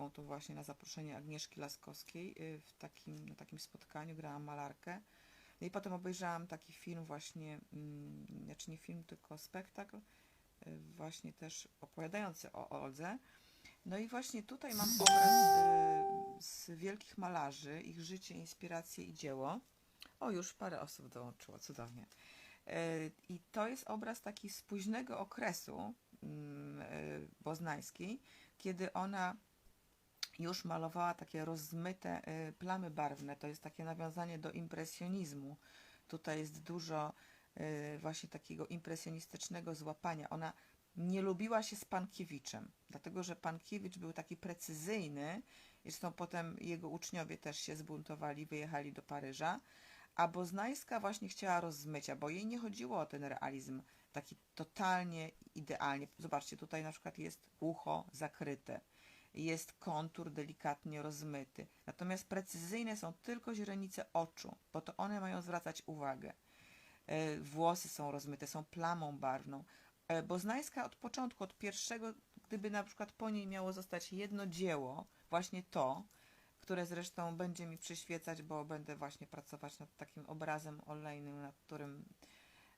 boznańską, to właśnie na zaproszenie Agnieszki Laskowskiej y, w takim, na takim spotkaniu grałam malarkę. No i potem obejrzałam taki film właśnie, mm, znaczy nie film, tylko spektakl, y, właśnie też opowiadający o Oldze. No i właśnie tutaj mam obraz y, z wielkich malarzy, ich życie, inspiracje i dzieło. O, już parę osób dołączyło, cudownie. I to jest obraz taki z późnego okresu mm, boznańskiej, kiedy ona już malowała takie rozmyte y, plamy barwne. To jest takie nawiązanie do impresjonizmu. Tutaj jest dużo y, właśnie takiego impresjonistycznego złapania. Ona nie lubiła się z Pankiewiczem, dlatego że Pankiewicz był taki precyzyjny, zresztą potem jego uczniowie też się zbuntowali, wyjechali do Paryża, a Boznańska właśnie chciała rozmycia, bo jej nie chodziło o ten realizm taki totalnie idealnie. Zobaczcie, tutaj na przykład jest ucho zakryte, jest kontur delikatnie rozmyty, natomiast precyzyjne są tylko źrenice oczu, bo to one mają zwracać uwagę. E, Włosy są rozmyte, są plamą barwną. E, Boznańska od początku, od pierwszego, gdyby na przykład po niej miało zostać jedno dzieło, właśnie to, które zresztą będzie mi przyświecać, bo będę właśnie pracować nad takim obrazem olejnym, nad którym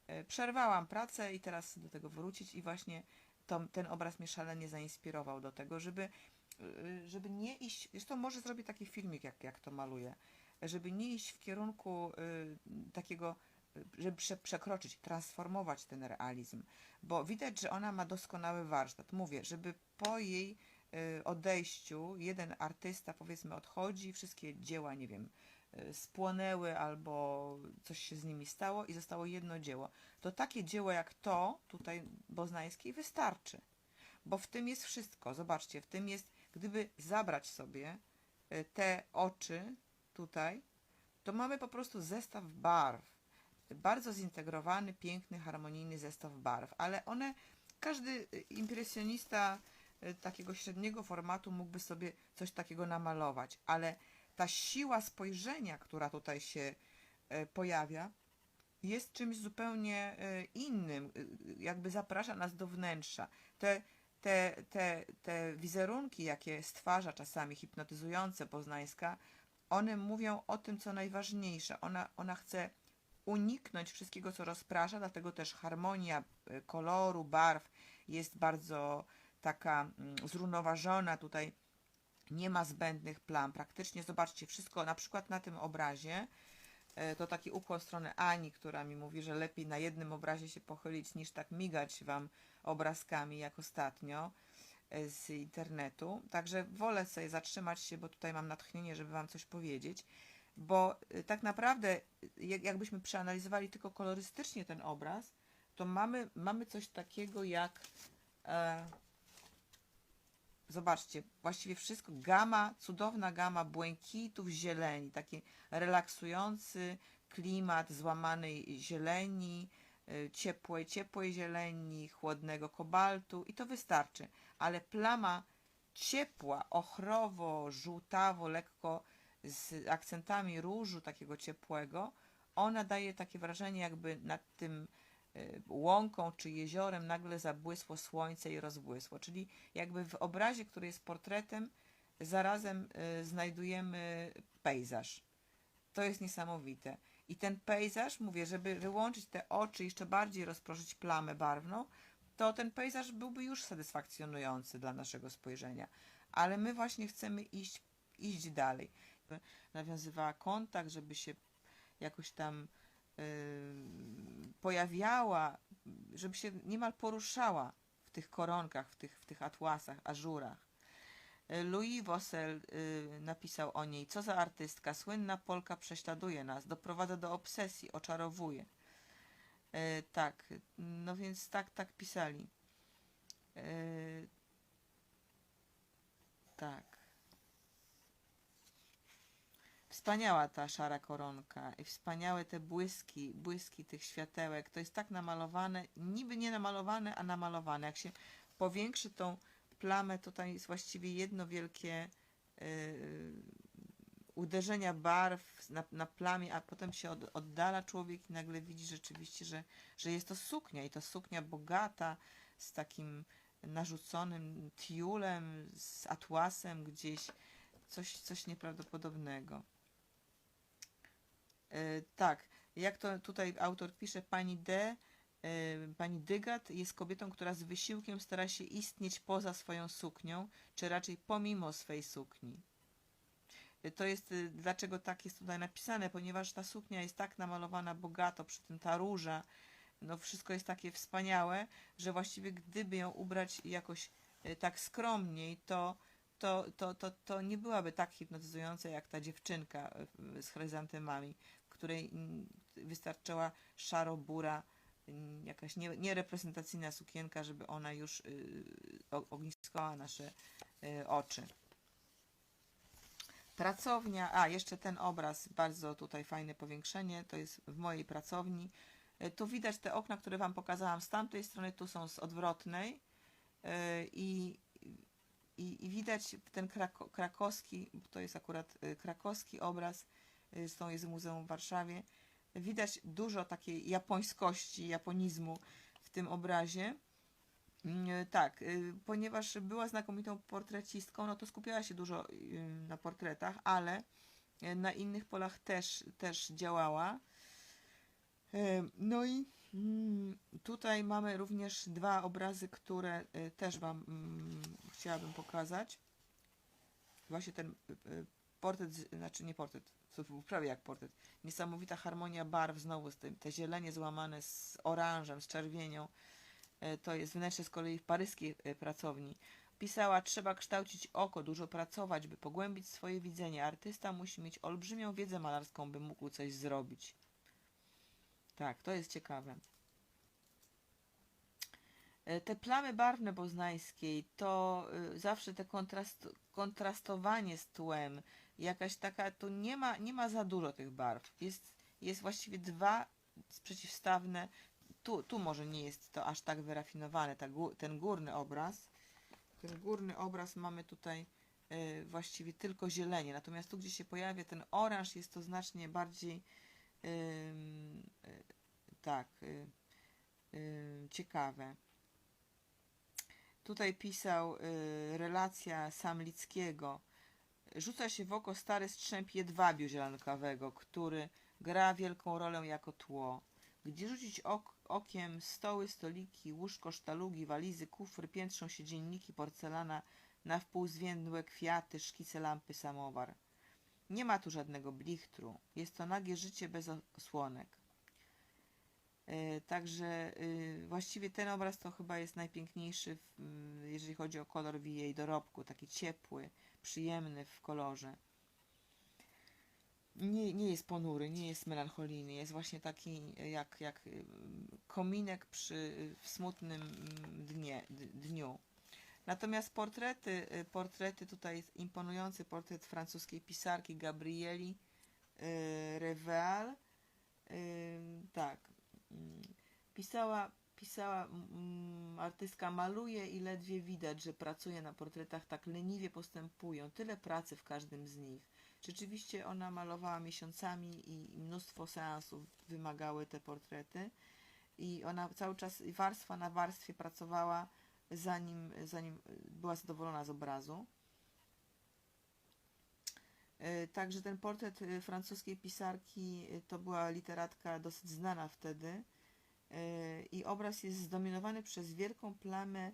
e, przerwałam pracę i teraz do tego wrócić i właśnie to, ten obraz mnie szalenie zainspirował do tego, żeby, żeby nie iść, zresztą może zrobię taki filmik, jak, jak to maluję, żeby nie iść w kierunku y, takiego, y, żeby prze, przekroczyć, transformować ten realizm, bo widać, że ona ma doskonały warsztat. Mówię, żeby po jej y, odejściu jeden artysta powiedzmy odchodzi, wszystkie dzieła, nie wiem, y, spłonęły albo coś się z nimi stało i zostało jedno dzieło, to takie dzieło jak to tutaj Boznańskiej wystarczy, bo w tym jest wszystko. Zobaczcie, w tym jest, gdyby zabrać sobie y, te oczy tutaj, to mamy po prostu zestaw barw. Bardzo zintegrowany, piękny, harmonijny zestaw barw, ale one, każdy y, impresjonista y, takiego średniego formatu mógłby sobie coś takiego namalować, ale ta siła spojrzenia, która tutaj się e, pojawia, jest czymś zupełnie e, innym, jakby zaprasza nas do wnętrza. Te, te, te, te wizerunki, jakie stwarza czasami hipnotyzujące Poznańska, one mówią o tym, co najważniejsze. Ona, ona chce uniknąć wszystkiego, co rozprasza, dlatego też harmonia e, koloru, barw jest bardzo taka mm, zrównoważona. Tutaj nie ma zbędnych plam. Praktycznie zobaczcie, wszystko na przykład na tym obrazie, e, to taki ukłon w stronę Ani, która mi mówi, że lepiej na jednym obrazie się pochylić, niż tak migać Wam obrazkami jak ostatnio e, z internetu. Także wolę sobie zatrzymać się, bo tutaj mam natchnienie, żeby Wam coś powiedzieć. Bo y, tak naprawdę, jak- jakbyśmy przeanalizowali tylko kolorystycznie ten obraz, to mamy, mamy coś takiego jak. E, zobaczcie, właściwie wszystko, gama, cudowna gama błękitów, zieleni, taki relaksujący klimat złamanej zieleni, ciepłej, ciepłej zieleni, chłodnego kobaltu i to wystarczy. Ale plama ciepła, ochrowo, żółtawo, lekko z akcentami różu takiego ciepłego, ona daje takie wrażenie, jakby nad tym y, łąką czy jeziorem nagle zabłysło słońce i rozbłysło. Czyli jakby w obrazie, który jest portretem, zarazem y, znajdujemy pejzaż. To jest niesamowite. I ten pejzaż, mówię, żeby wyłączyć te oczy, jeszcze bardziej rozproszyć plamę barwną, to ten pejzaż byłby już satysfakcjonujący dla naszego spojrzenia. Ale my właśnie chcemy iść, iść dalej. Nawiązywała kontakt, żeby się jakoś tam yy, pojawiała, żeby się niemal poruszała w tych koronkach, w tych, w tych atłasach, ażurach. Louis Wossel y, napisał o niej, co za artystka, słynna Polka prześladuje nas, doprowadza do obsesji, oczarowuje. Y, tak, no więc tak, tak pisali. Y, tak. Wspaniała ta szara koronka i wspaniałe te błyski, błyski tych światełek. To jest tak namalowane, niby nie namalowane, a namalowane. Jak się powiększy tą plamę, to tam jest właściwie jedno wielkie yy, uderzenia barw na, na plamie, a potem się od, oddala człowiek i nagle widzi rzeczywiście, że, że jest to suknia i to suknia bogata z takim narzuconym tiulem, z atłasem gdzieś, coś, coś nieprawdopodobnego. E, tak, jak to tutaj autor pisze, pani D, e, pani Dygat jest kobietą, która z wysiłkiem stara się istnieć poza swoją suknią, czy raczej pomimo swej sukni. E, To jest, e, dlaczego tak jest tutaj napisane, ponieważ ta suknia jest tak namalowana bogato, przy tym ta róża, no wszystko jest takie wspaniałe, że właściwie gdyby ją ubrać jakoś e, tak skromniej, to, to, to, to, to nie byłaby tak hipnotyzująca jak ta dziewczynka e, z chryzantymami, której mm, wystarczyła szaro-bura, jakaś nie- niereprezentacyjna sukienka, żeby ona już y, ogniskała nasze y, oczy. Pracownia, a jeszcze ten obraz, bardzo tutaj fajne powiększenie, to jest w mojej pracowni. Y, Tu widać te okna, które Wam pokazałam z tamtej strony, tu są z odwrotnej i, i, i widać ten krako, krakowski, to jest akurat krakowski obraz, y, zresztą jest w Muzeum w Warszawie. Widać dużo takiej japońskości, japonizmu w tym obrazie. Mm, Tak, y, ponieważ była znakomitą portrecistką, no to skupiała się dużo y, na portretach, ale y, na innych polach też, też działała. No i mm, tutaj mamy również dwa obrazy, które też Wam mm, chciałabym pokazać. Właśnie ten portret, znaczy nie portret, to był prawie jak portret. Niesamowita harmonia barw, znowu z tym, te zielenie złamane z oranżem, z czerwienią. E, To jest wnętrze z kolei w paryskiej e, pracowni. Pisała, trzeba kształcić oko, dużo pracować, by pogłębić swoje widzenie. Artysta musi mieć olbrzymią wiedzę malarską, by mógł coś zrobić. Tak, to jest ciekawe. E, Te plamy barwne boznańskiej to zawsze te kontrast, kontrastowanie z tłem, jakaś taka, tu nie ma, nie ma za dużo tych barw. Jest, jest właściwie dwa przeciwstawne. Tu, tu może nie jest to aż tak wyrafinowane, ta, ten górny obraz. Ten górny obraz mamy tutaj y, właściwie tylko zielenie, natomiast tu, gdzie się pojawia ten oranż, jest to znacznie bardziej ym, y, tak y, y, ciekawe. Tutaj pisał y, relacja Samlickiego. Rzuca się w oko stary strzęp jedwabiu zielonokawego, który gra wielką rolę jako tło. Gdzie rzucić ok okiem stoły, stoliki, łóżko, sztalugi, walizy, kufry, piętrzą się dzienniki, porcelana, na wpół zwiędłe kwiaty, szkice lampy, samowar. Nie ma tu żadnego blichtru. Jest to nagie życie bez osłonek. E, Także y, właściwie ten obraz to chyba jest najpiękniejszy, w, y, jeżeli chodzi o kolor w jej dorobku, taki ciepły, przyjemny w kolorze. Nie, nie jest ponury, nie jest melancholijny, jest właśnie taki jak, jak y, kominek przy w smutnym mm, dnie, dniu. Natomiast portrety, y, portrety tutaj jest imponujący portret francuskiej pisarki Gabrieli y, Revel. Tak, Mm, Pisała, pisała, mm, artystka maluje i ledwie widać, że pracuje na portretach, tak leniwie postępują. Tyle pracy w każdym z nich. Rzeczywiście ona malowała miesiącami i mnóstwo seansów wymagały te portrety. I ona cały czas warstwa na warstwie pracowała, zanim, zanim była zadowolona z obrazu. E, Także ten portret e, francuskiej pisarki e, to była literatka dosyć znana wtedy. I obraz jest zdominowany przez wielką plamę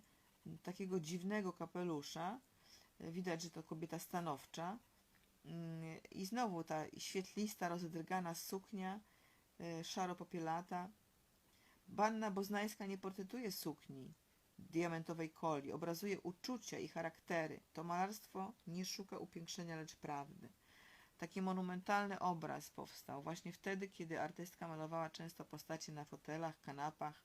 takiego dziwnego kapelusza. Widać, że to kobieta stanowcza. I znowu ta świetlista, rozedrgana suknia, szaro-popielata. Banna Boznańska nie portretuje sukni diamentowej koli, obrazuje uczucia i charaktery. To malarstwo nie szuka upiększenia, lecz prawdy. Taki monumentalny obraz powstał właśnie wtedy, kiedy artystka malowała często postacie na fotelach, kanapach.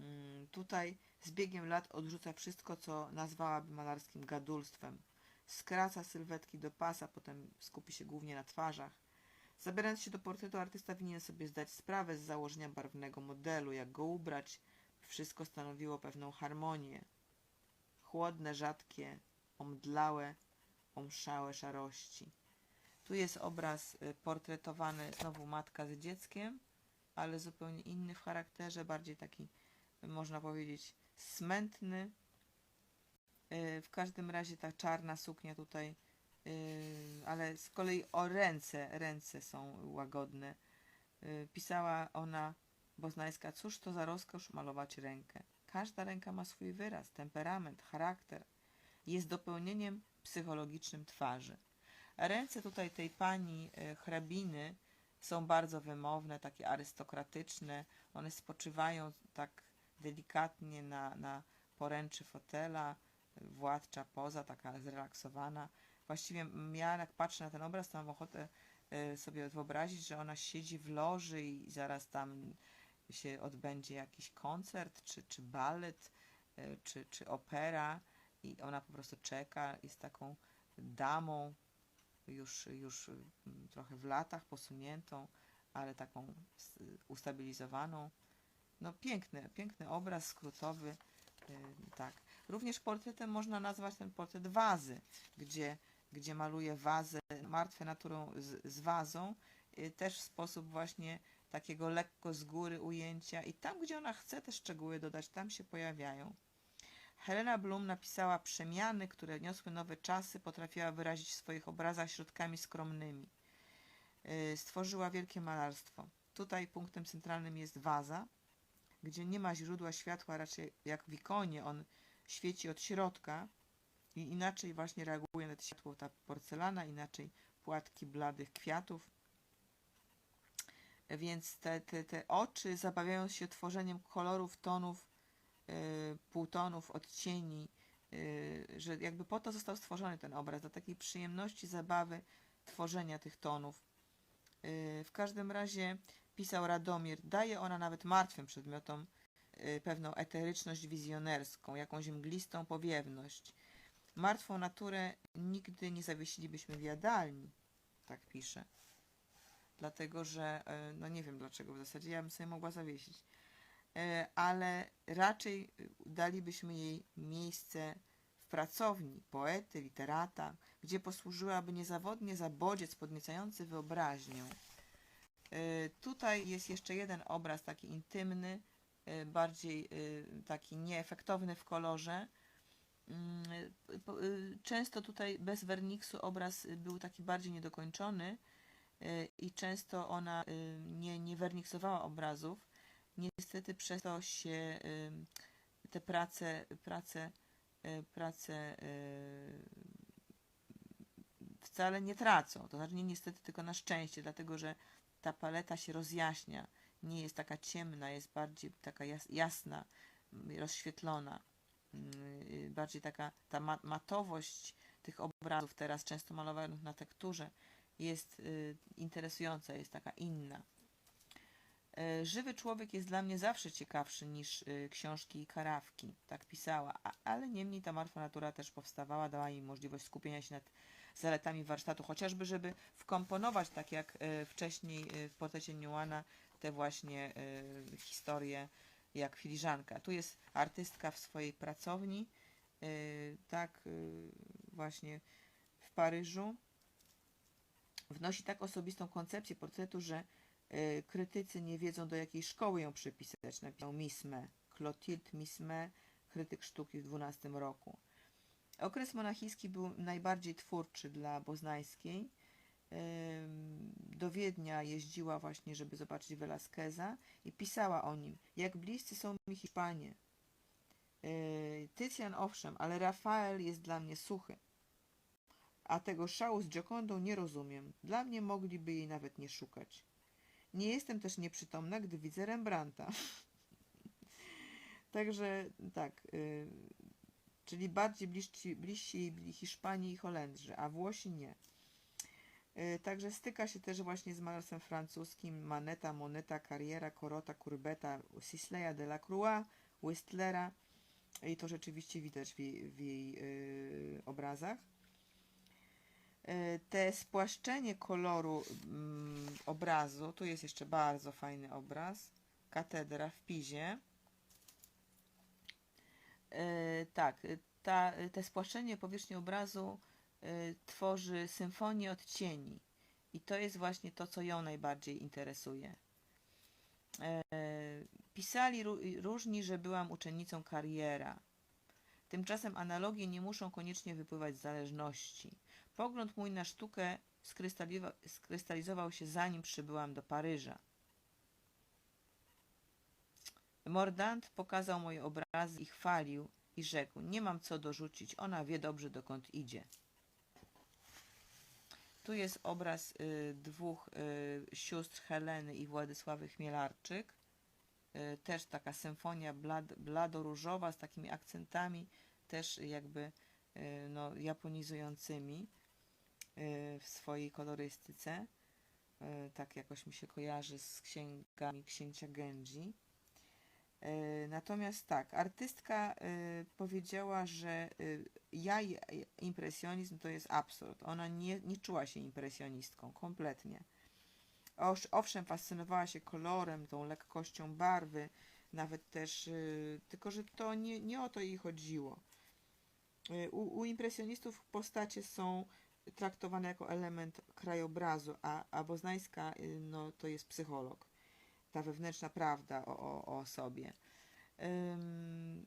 Mm, Tutaj z biegiem lat odrzuca wszystko, co nazwałaby malarskim gadulstwem. Skraca sylwetki do pasa, potem skupi się głównie na twarzach. Zabierając się do portretu, artysta winien sobie zdać sprawę z założenia barwnego modelu, jak go ubrać, wszystko stanowiło pewną harmonię. Chłodne, rzadkie, omdlałe, omszałe szarości. Tu jest obraz y, portretowany, znowu matka z dzieckiem, ale zupełnie inny w charakterze, bardziej taki, można powiedzieć, smętny. Y, W każdym razie ta czarna suknia tutaj, y, ale z kolei o ręce, ręce są łagodne. Pisała ona Boznańska, cóż to za rozkosz malować rękę. Każda ręka ma swój wyraz, temperament, charakter. Jest dopełnieniem psychologicznym twarzy. Ręce tutaj tej pani e, hrabiny są bardzo wymowne, takie arystokratyczne. One spoczywają tak delikatnie na, na poręczy fotela. Władcza poza, taka zrelaksowana. Właściwie ja jak patrzę na ten obraz, to mam ochotę e, sobie wyobrazić, że ona siedzi w loży i zaraz tam się odbędzie jakiś koncert, czy, czy balet, e, czy, czy opera i ona po prostu czeka, jest taką damą, już, już mm, trochę w latach posuniętą, ale taką ustabilizowaną. No piękny, piękny obraz skrótowy, y, tak. Również portretem można nazwać ten portret wazy, gdzie, gdzie maluje wazę, martwe naturą z, z wazą, y, też w sposób właśnie takiego lekko z góry ujęcia i tam, gdzie ona chce te szczegóły dodać, tam się pojawiają. Helena Blum napisała przemiany, które niosły nowe czasy, potrafiła wyrazić w swoich obrazach środkami skromnymi. Yy, Stworzyła wielkie malarstwo. Tutaj punktem centralnym jest waza, gdzie nie ma źródła światła, raczej jak w ikonie on świeci od środka i inaczej właśnie reaguje na to światło ta porcelana, inaczej płatki bladych kwiatów. Więc te, te, te oczy zabawiają się tworzeniem kolorów, tonów, półtonów, odcieni, yy, że jakby po to został stworzony ten obraz, do takiej przyjemności, zabawy, tworzenia tych tonów. Yy, w każdym razie pisał Radomir, daje ona nawet martwym przedmiotom pewną eteryczność wizjonerską, jakąś mglistą powiewność. Martwą naturę nigdy nie zawiesilibyśmy w jadalni, tak pisze. Dlatego, że, no nie wiem dlaczego w zasadzie, ja bym sobie mogła zawiesić e, ale raczej y, dalibyśmy jej miejsce w pracowni poety, literata, gdzie posłużyłaby niezawodnie za bodziec podniecający wyobraźnię. E, Tutaj jest jeszcze jeden obraz taki intymny, e, bardziej e, taki nieefektowny w kolorze. Mm, y, Często tutaj bez werniksu obraz y, był taki bardziej niedokończony y, i często ona y, nie, nie werniksowała obrazów. Niestety przez to się te prace, prace, y, prace y, wcale nie tracą. To znaczy nie niestety, tylko na szczęście, dlatego że ta paleta się rozjaśnia. Nie jest taka ciemna, jest bardziej taka jas, jasna, mm, rozświetlona. Mm, y, Bardziej taka ta ma, matowość tych obrazów teraz często malowanych na tekturze jest y, interesująca, jest taka inna. E, Żywy człowiek jest dla mnie zawsze ciekawszy niż y, książki i karawki, tak pisała, A, ale niemniej ta martwa natura też powstawała, dała jej możliwość skupienia się nad zaletami warsztatu, chociażby żeby wkomponować, tak jak y, wcześniej w portrecie Newmana, te właśnie historie jak filiżanka. Tu jest artystka w swojej pracowni, tak właśnie w Paryżu. Wnosi tak osobistą koncepcję portretu, że krytycy nie wiedzą do jakiej szkoły ją przypisać. Napisał Misme, Clotilde Misme, krytyk sztuki w XII roku. Okres monachijski był najbardziej twórczy dla Boznańskiej. Do Wiednia jeździła właśnie, żeby zobaczyć Velasqueza i pisała o nim, jak bliscy są mi Hiszpanie. Yy, Tycjan owszem, ale Rafael jest dla mnie suchy. A tego szału z Giocondą nie rozumiem. Dla mnie mogliby jej nawet nie szukać. Nie jestem też nieprzytomna, gdy widzę Rembrandta. Także tak, y, czyli bardziej bliżsi, bliżsi Hiszpanii i Holendrzy, a Włosi nie. Y, Także styka się też właśnie z malarstwem francuskim Maneta, Moneta, Carriera, Corota, Courbeta, Sisleya, Delacroix, Whistlera i to rzeczywiście widać w jej, w jej y, obrazach. Y, Te spłaszczenie koloru mm, obrazu, tu jest jeszcze bardzo fajny obraz, katedra w Pizie. E, tak, ta, te spłaszczenie powierzchni obrazu y, tworzy symfonię odcieni. I to jest właśnie to, co ją najbardziej interesuje. E, pisali ró- różni, że byłam uczennicą kariera. Tymczasem analogie nie muszą koniecznie wypływać z zależności. Pogląd mój na sztukę skrystalizował się zanim przybyłam do Paryża. Mordant pokazał moje obrazy i chwalił i rzekł: Nie mam co dorzucić, ona wie dobrze dokąd idzie. Tu jest obraz y, dwóch y, sióstr Heleny i Władysławy Chmielarczyk. Y, też taka symfonia blad, blado-różowa z takimi akcentami, też jakby y, no, japonizującymi w swojej kolorystyce. Y, tak jakoś mi się kojarzy z księgami księcia Genji. Y, Natomiast tak, artystka powiedziała, że ja i i impresjonizm to jest absurd. Ona nie, nie czuła się impresjonistką kompletnie. Owszem, fascynowała się kolorem, tą lekkością barwy, nawet też, tylko że to nie, nie o to jej chodziło. U, u impresjonistów postacie są traktowane jako element krajobrazu, a, a Boznańska y, no, to jest psycholog ta wewnętrzna prawda o, o, o sobie.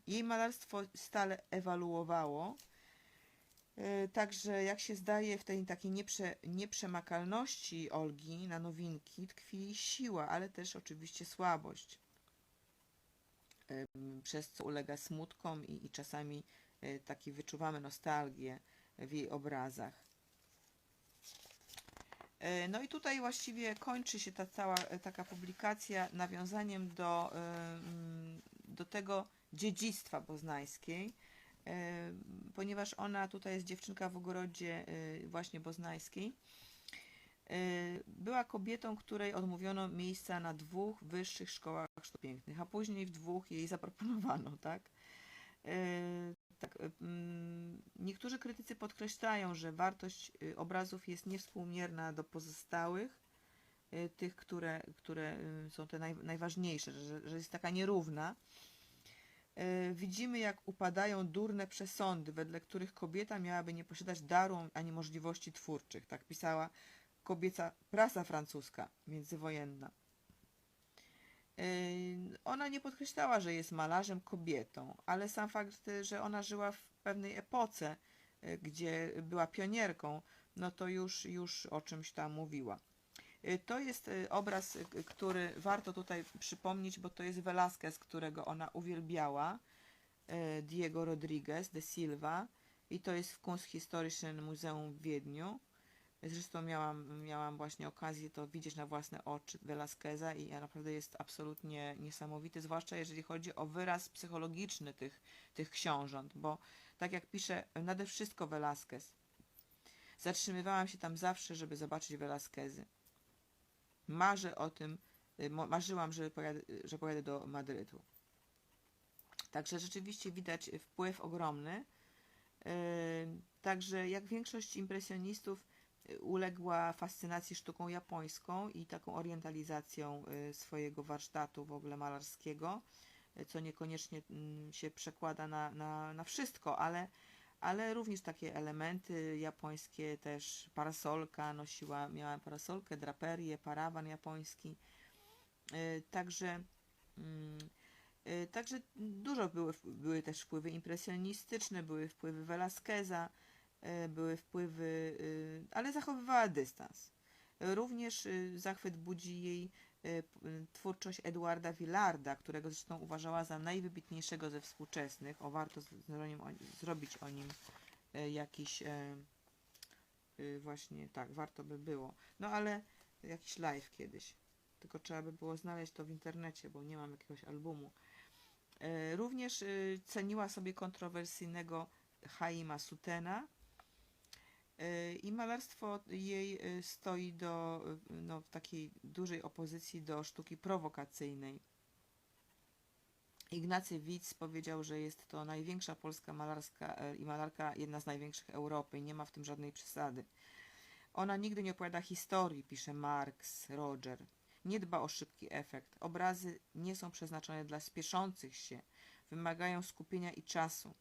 Jej malarstwo stale ewaluowało. Yy, Także, jak się zdaje, w tej takiej nieprze, nieprzemakalności Olgi na nowinki tkwi siła, ale też oczywiście słabość, przez co ulega smutkom i, i czasami y, taki wyczuwamy nostalgię w jej obrazach. E, No i tutaj właściwie kończy się ta cała e, taka publikacja nawiązaniem do, e, mm, do tego dziedzictwa boznańskiej, ponieważ ona tutaj jest dziewczynka w ogrodzie właśnie boznańskiej. Była kobietą, której odmówiono miejsca na dwóch wyższych szkołach sztuk pięknych, a później w dwóch jej zaproponowano, tak? Tak, e, mm, niektórzy krytycy podkreślają, że wartość y, obrazów jest niewspółmierna do pozostałych, y, tych, które, które y, są te naj, najważniejsze, że, że jest taka nierówna. Y, Widzimy, jak upadają durne przesądy, wedle których kobieta miałaby nie posiadać daru ani możliwości twórczych. Tak pisała kobieca prasa francuska międzywojenna. Ona nie podkreślała, że jest malarzem kobietą, ale sam fakt, że ona żyła w pewnej epoce, y, gdzie była pionierką, no to już, już o czymś tam mówiła. Y, To jest y, obraz, który warto tutaj przypomnieć, bo to jest Velázquez, którego ona uwielbiała, Diego Rodriguez de Silva i to jest w Kunsthistorischen Muzeum w Wiedniu. Zresztą miałam, miałam właśnie okazję to widzieć na własne oczy Velázqueza i naprawdę jest absolutnie niesamowity, zwłaszcza jeżeli chodzi o wyraz psychologiczny tych, tych książąt, bo tak jak pisze nade wszystko Velázquez, zatrzymywałam się tam zawsze, żeby zobaczyć Velázquezy. Marzę o tym, y, marzyłam, że pojadę, że pojadę do Madrytu. Także rzeczywiście widać wpływ ogromny. Yy, Także jak większość impresjonistów y, uległa fascynacji sztuką japońską i taką orientalizacją y, swojego warsztatu w ogóle malarskiego, y, co niekoniecznie mm, się przekłada na, na, na wszystko, ale, ale również takie elementy japońskie, też parasolka nosiła, miała parasolkę, draperię, parawan japoński. Y, Także mm, Także dużo były, były też wpływy impresjonistyczne, były wpływy Velázqueza, y, były wpływy, y, ale zachowywała dystans. Również y, zachwyt budzi jej twórczość Eduarda Villarda, którego zresztą uważała za najwybitniejszego ze współczesnych. O, warto zrobić o nim jakiś e, właśnie, tak, warto by było. No ale jakiś live kiedyś. Tylko trzeba by było znaleźć to w internecie, bo nie mam jakiegoś albumu. E, Również ceniła sobie kontrowersyjnego Haima Sutena i malarstwo jej y, stoi do, y, no, w takiej dużej opozycji do sztuki prowokacyjnej. Ignacy Witz powiedział, że jest to największa polska malarska e, i malarka, jedna z największych Europy nie ma w tym żadnej przesady. Ona nigdy nie opowiada historii, pisze Marx, Roger. Nie dba o szybki efekt. Obrazy nie są przeznaczone dla spieszących się, wymagają skupienia i czasu.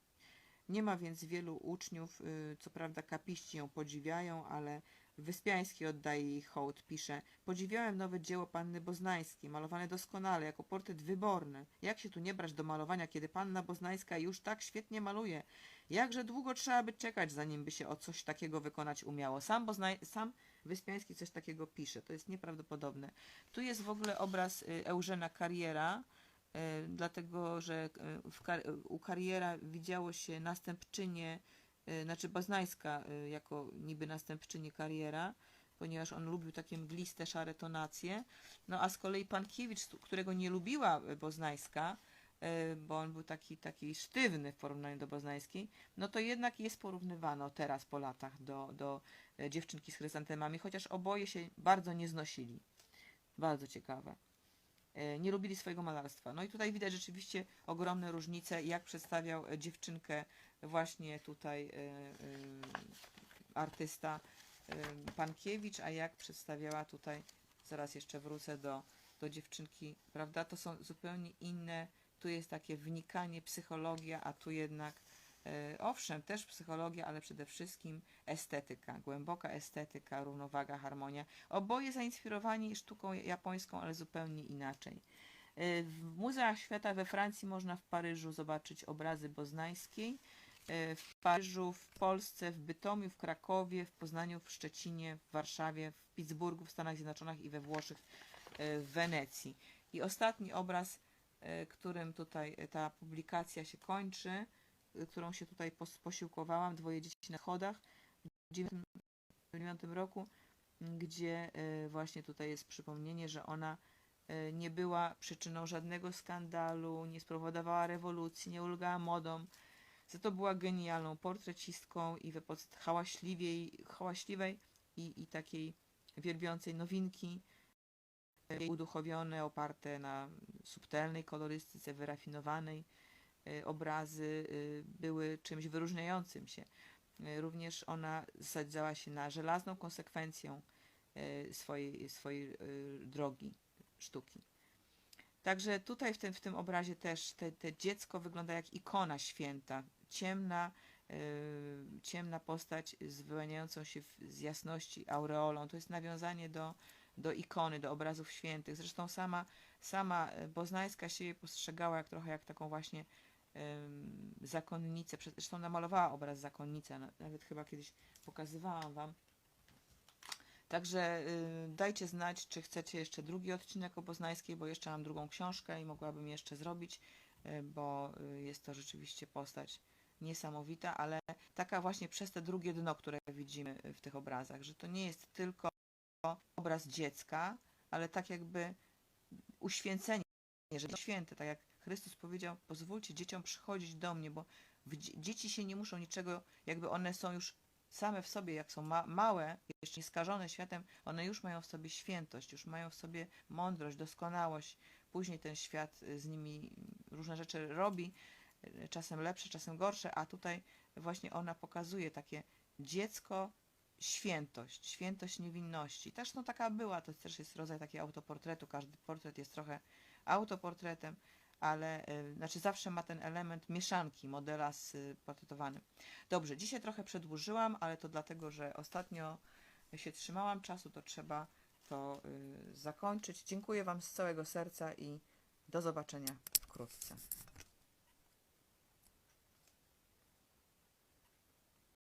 Nie ma więc wielu uczniów, y, co prawda kapiści ją podziwiają, ale, Wyspiański oddaje jej hołd, pisze Podziwiałem nowe dzieło panny Boznańskiej, malowane doskonale, jako portret wyborny. Jak się tu nie brać do malowania, kiedy panna Boznańska już tak świetnie maluje? Jakże długo trzeba by czekać, zanim by się o coś takiego wykonać umiało? Sam, Boznaj, sam Wyspiański coś takiego pisze, to jest nieprawdopodobne. Tu jest w ogóle obraz y, Eugena Kariera, dlatego że w, kar- u Kariera widziało się następczynię, y, znaczy Boznańska y, jako niby następczynię Kariera, ponieważ on lubił takie mgliste, szare tonacje. No a z kolei Pankiewicz, którego nie lubiła Boznańska, bo on był taki, taki sztywny w porównaniu do Boznańskiej, no to jednak jest porównywano teraz po latach do, do e, dziewczynki z chryzantemami, chociaż oboje się bardzo nie znosili. Bardzo ciekawe. E, Nie lubili swojego malarstwa. No i tutaj widać rzeczywiście ogromne różnice, jak przedstawiał e, dziewczynkę właśnie tutaj e, artysta Pankiewicz, a jak przedstawiała tutaj, zaraz jeszcze wrócę do, do dziewczynki, prawda? To są zupełnie inne, tu jest takie wnikanie, psychologia, a tu jednak Owszem, też psychologia, ale przede wszystkim estetyka, głęboka estetyka, równowaga, harmonia. Oboje zainspirowani sztuką japońską, ale zupełnie inaczej. E, W muzeach świata we Francji można w Paryżu zobaczyć obrazy Boznańskiej, e, w Paryżu, w Polsce, w Bytomiu, w Krakowie, w Poznaniu, w Szczecinie, w Warszawie, w Pittsburghu, w Stanach Zjednoczonych i we Włoszech, e, w Wenecji. I ostatni obraz, e, którym tutaj e, ta publikacja się kończy, którą się tutaj pos- posiłkowałam, dwoje dzieci na schodach w 1999 roku, gdzie y, właśnie tutaj jest przypomnienie, że ona y, nie była przyczyną żadnego skandalu, nie sprowodowała rewolucji, nie ulegała modom, za to była genialną portrecistką i hałaśliwej, hałaśliwej i, i takiej wielbiącej nowinki, y, uduchowione, oparte na subtelnej kolorystyce, wyrafinowanej, obrazy y, były czymś wyróżniającym się. Y, Również ona zasadzała się na żelazną konsekwencją y, swojej, swojej y, drogi sztuki. Także tutaj w tym, w tym obrazie też te, te dziecko wygląda jak ikona święta. Ciemna, y, ciemna postać wyłaniającą się z jasności aureolą. To jest nawiązanie do, do ikony, do obrazów świętych. Zresztą sama, sama Boznańska siebie postrzegała jak trochę jak taką właśnie zakonnicę. Zresztą namalowała obraz zakonnica, na- nawet chyba kiedyś pokazywałam Wam. Także y, dajcie znać, czy chcecie jeszcze drugi odcinek o Boznańskiej, bo jeszcze mam drugą książkę i mogłabym jeszcze zrobić, y, bo y, jest to rzeczywiście postać niesamowita, ale taka właśnie przez te drugie dno, które widzimy w tych obrazach, że to nie jest tylko obraz dziecka, ale tak jakby uświęcenie, że święte, tak jak Chrystus powiedział, pozwólcie dzieciom przychodzić do mnie, bo dzieci się nie muszą niczego, jakby one są już same w sobie, jak są ma małe, jeszcze nie skażone światem, one już mają w sobie świętość, już mają w sobie mądrość, doskonałość. Później ten świat y, z nimi różne rzeczy robi, y, czasem lepsze, czasem gorsze, a tutaj właśnie ona pokazuje takie dziecko, świętość, świętość niewinności. Też no taka była, to też jest rodzaj takiego autoportretu, każdy portret jest trochę autoportretem, ale y, znaczy zawsze ma ten element mieszanki modela z y, portretowanym. Dobrze, dzisiaj trochę przedłużyłam, ale to dlatego, że ostatnio się trzymałam czasu, to trzeba to y, zakończyć. Dziękuję Wam z całego serca i do zobaczenia wkrótce.